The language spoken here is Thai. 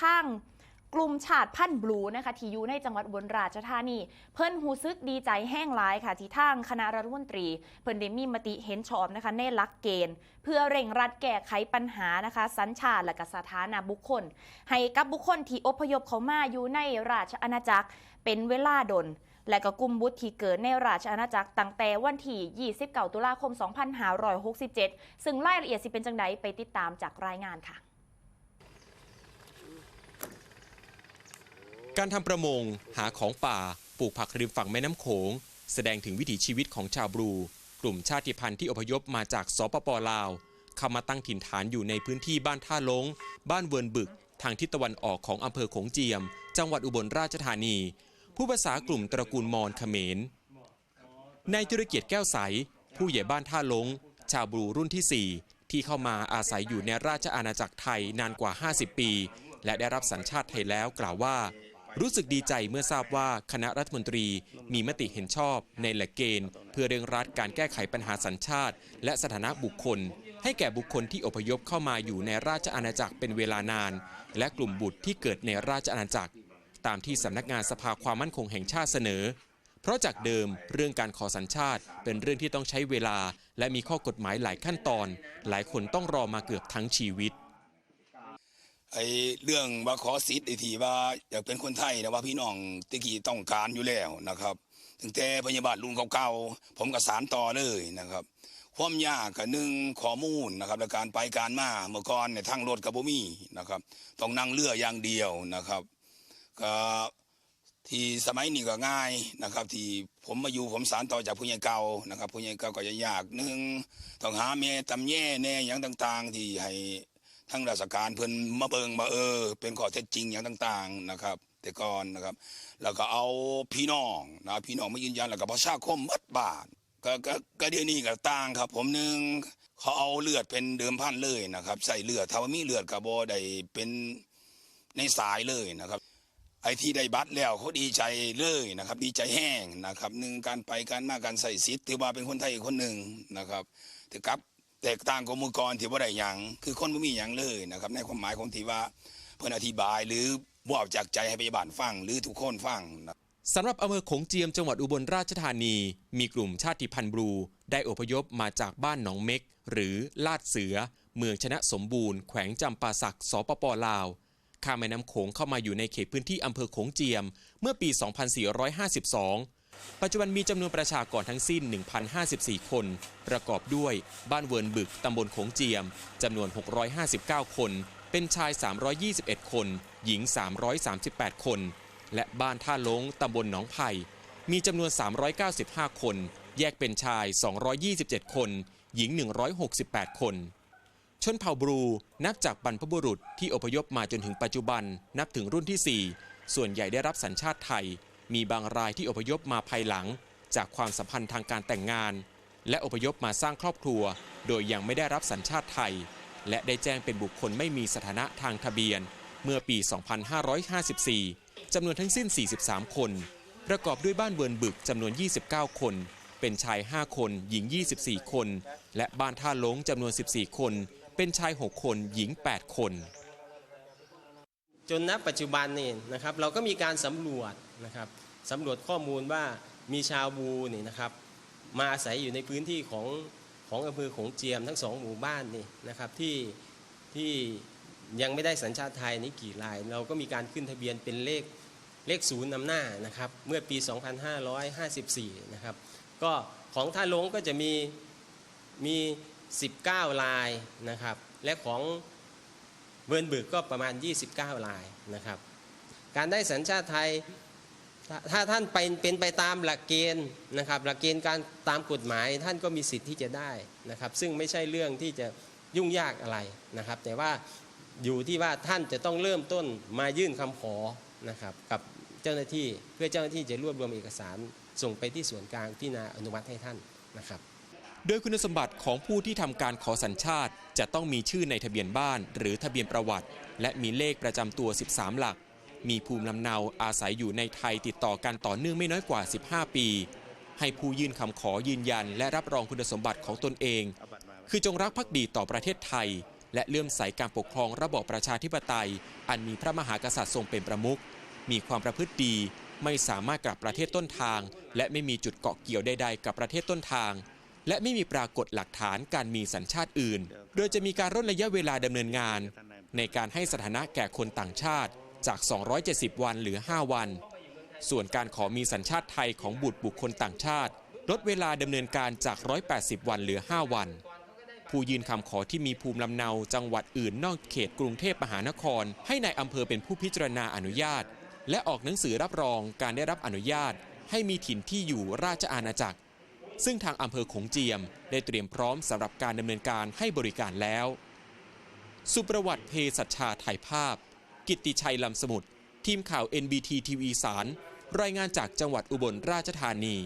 ทางกลุ่มชาติพันธุ์บลูนะคะที่อยู่ในจังหวัดอุบลราชธานี เพิ่นหูซึกดีใจแห้งหลายค่ะ ที่ทางคณะรัฐมนตรี เพิ่นได้มีมติเห็นชอบนะคะในหลักเกณฑ์ เพื่อเร่งรัดแก้ไขปัญหานะคะ สัญชาติและก็สถานะบุคคล ให้กับบุคคลที่อพยพเขามาอยู่ในราชอาณาจักรเป็นเวลาดนและก็กลุ่มบุตรที่เกิดในราชอาณาจักรตั้งแต่วันที่ 29 ตุลาคม 2567 ซึ่งรายละเอียดสิเป็นจังไดไปติดตามจากรายงานค่ะ การทำประมง หาของป่า ปลูกผักริมฝั่งแม่น้ำโขง แสดงถึงวิถีชีวิตของชาวบรู กลุ่มชาติพันธุ์ที่อพยพมาจากสปปลาวเข้ามาตั้งถิ่นฐานอยู่ในพื้นที่บ้านท่าลง บ้านเวิร์นบึก ทางทิศตะวันออกของอำเภอโขงเจียม จังหวัดอุบลราชธานี ผู้ภาษากลุ่มตระกูลมอญเขมรนายจุรเกียรติแก้วใส ผู้ใหญ่บ้านท่าลง ชาวบรูรุ่นที่ 4 ที่เข้ามาอาศัยอยู่ในราชอาณาจักรไทยนานกว่า 50 ปี และได้รับสัญชาติไทยแล้วกล่าวว่า รู้สึกดีใจเมื่อทราบว่าคณะรัฐมนตรีมีมติเห็นชอบในหลักเกณฑ์ เพื่อเร่งรัดการแก้ไขปัญหาสัญชาติ และสถานะบุคคล ให้แก่บุคคลที่อพยพเข้ามาอยู่ในราชอาณาจักรเป็นเวลานาน และกลุ่มบุตรที่เกิดในราชอาณาจักร ตามที่สำนักงานสภาความมั่นคงแห่งชาติเสนอ เพราะจากเดิมเรื่องการขอสัญชาติ เป็นเรื่องที่ต้องใช้เวลา และมีข้อกฎหมายหลายขั้นตอน หลายคนต้องรอมาเกือบทั้งชีวิต ไอ้เรื่องว่าขอสิทธิ์ไอ้ที่ว่าอยากเป็นคนไทยนะว่าพี่น้องตะกี้ต้องการอยู่แล้วนะครับถึงแต่พยาบาลรุ่นเก่าๆผมก็สารต่อเลยนะครับ ความยากกับหนึ่งข้อมูลนะครับและการไปการมาเมื่อก่อนเนี่ยทางรถกับบ่มีนะครับต้องนั่งเรืออย่างเดียวนะครับก็ที่สมัยนี้ก็ง่ายนะครับ ที่ผมมาอยู่ผมสารต่อจากผู้ใหญ่เก่านะครับผู้ใหญ่เก่าก็จะยากหนึ่งต้องหาเมตำแย่แน่อย่างต่าง ๆ ที่ให้ ทั้งราชการเพิ่นมาเบิงมาเออ เป็นข้อเท็จจริงอย่างต่าง ๆนะครับ แต่ก่อนนะครับ แล้วก็เอาพี่น้องนะพี่น้องมายืนยันแล้วก็ประชาคมมัดบาทก็ก็ก็เดี๋ยวนี้ก็ต่างครับ ผมหนึ่งเขาเอาเลือดเป็นเดิมพันเลยนะครับ ใส่เลือดถ้าว่ามีเลือดกับโบได้เป็นในสายเลยนะครับ ไอ้ที่ได้บัตรแล้วเขาดีใจเลยนะครับ ดีใจแห้งนะครับหนึ่งการไปการมาการใส่สิทธิ์ถือว่าเป็นคนไทยอีกคนหนึ่งนะครับแต่กลับ แตกต่างกับมือก่อนที่ว่าได้หยังคือคนไม่มีหยังเลยนะครับ ในความหมายของที่ว่าเพื่อนอธิบายหรือบอกจากใจให้พยาบาลฟังหรือทุกคนฟังนะสำหรับอำเภอโขงเจียมจังหวัดอุบลราชธานี มีกลุ่มชาติพันธุ์บลูได้อพยพมาจากบ้านหนองเม็ก หรือลาดเสือ เมืองชนะสมบูรณ์แขวงจำปาสักสปปลาว ข้ามแม่น้ำโขงเข้ามาอยู่ในเขตพื้นที่อำเภอโขงเจียม เมื่อปี 2452 ปัจจุบันมีจำนวนประชากรทั้งสิ้น 1,054 คน ประกอบด้วยบ้านเวิร์นบึกตำบลโขงเจียมจำนวน 659 คน เป็นชาย 321 คน หญิง 338 คน และบ้านท่าลงตำบลหนองไผ่มีจำนวน 395 คน แยกเป็นชาย 227 คน หญิง 168 คน ชนเผ่าบรูนับจากบรรพบุรุษที่อพยพมาจนถึงปัจจุบันนับถึงรุ่นที่ 4 ส่วนใหญ่ได้รับสัญชาติไทย มีบางรายที่อพยพมาภายหลัง จากความสัมพันธ์ทางการแต่งงาน และอพยพมาสร้างครอบครัว โดยยังไม่ได้รับสัญชาติไทย และได้แจ้งเป็นบุคคลไม่มีสถานะทางทะเบียน เมื่อปี 2554 จำนวนทั้งสิ้น 43 คน ประกอบด้วยบ้านเวิร์นบึกจำนวน 29 คนเป็นชาย 5 คน หญิง 24 คน และบ้านท่าลงจำนวน 14 คน เป็นชาย 6 คนหญิง 8 คน จนณปัจจุบันนี่นะครับเราก็มีการสำรวจนะครับสำรวจข้อมูลว่ามีชาวบูนี่นะครับมาอาศัยอยู่ในพื้นที่ของของอำเภอของเจียมทั้งสองหมู่บ้านนี่นะครับที่ที่ยังไม่ได้สัญชาติไทยนี่กี่ราย เราก็มีการขึ้นทะเบียนเป็นเลขเลขศูนย์นำหน้านะครับเมื่อปี 2554 นะครับก็ของท่าลงก็จะมีมี 19 ลายนะครับ และของเวิร์นบึกก็ประมาณ 29 ลายนะครับ การได้สัญชาติไทยถ้าท่านเป็นเป็นไปตามหลักเกณฑ์นะครับหลักเกณฑ์การตามกฎหมายท่านก็มีสิทธิ์ที่จะได้นะครับ ซึ่งไม่ใช่เรื่องที่จะยุ่งยากอะไรนะครับ แต่ว่าอยู่ที่ว่าท่านจะต้องเริ่มต้นมายื่นคำขอนะครับกับเจ้าหน้าที่เพื่อเจ้าหน้าที่จะรวบรวมเอกสารส่งไปที่ส่วนกลางพิจารณาอนุมัติให้ท่านนะครับ โดยคุณสมบัติของผู้ที่ทำการขอสัญชาติ จะต้องมีชื่อในทะเบียนบ้าน หรือทะเบียนประวัติ และมีเลขประจำตัว 13 หลัก มีภูมิลำเนาอาศัยอยู่ในไทยติดต่อกันต่อเนื่องไม่น้อยกว่า 15 ปี ให้ผู้ยื่นคำขอยืนยัน และรับรองคุณสมบัติของตนเอง คือจงรักภักดีต่อประเทศไทย และเลื่อมใสการปกครองระบอบประชาธิปไตย อันมีพระมหากษัตริย์ทรงเป็นประมุขมีความประพฤติดีไม่สามารถกลับประเทศต้นทาง และไม่มีจุดเกาะเกี่ยวใดๆกับประเทศต้นทาง และไม่มีปรากฏหลักฐานการมีสัญชาติอื่น โดยจะมีการลดระยะเวลาดำเนินงาน ในการให้สถานะแก่คนต่างชาติจาก 270 วันเหลือ 5 วัน ส่วนการขอมีสัญชาติไทยของบุตรบุคคลต่างชาติ ลดเวลาดำเนินการจาก 180 วันเหลือ 5 วัน ผู้ยื่นคำขอที่มีภูมิลำเนาจังหวัดอื่นนอกเขตกรุงเทพมหานคร ให้ในายอำเภอเป็นผู้พิจารณาอนุญาต และออกหนังสือรับรองการได้รับอนุญาต ให้มีถิ่นที่อยู่ราชอาณาจักร ซึ่งทางอำเภอขงเจียม ได้เตรียมพร้อมสำหรับการดำเนินการให้บริการแล้ว สุประวัติเพศัชชาถ่ายภาพ กิตติชัยลำสมุทรทีมข่าว NBT ทีวีสารรายงานจากจังหวัดอุบลราชธานี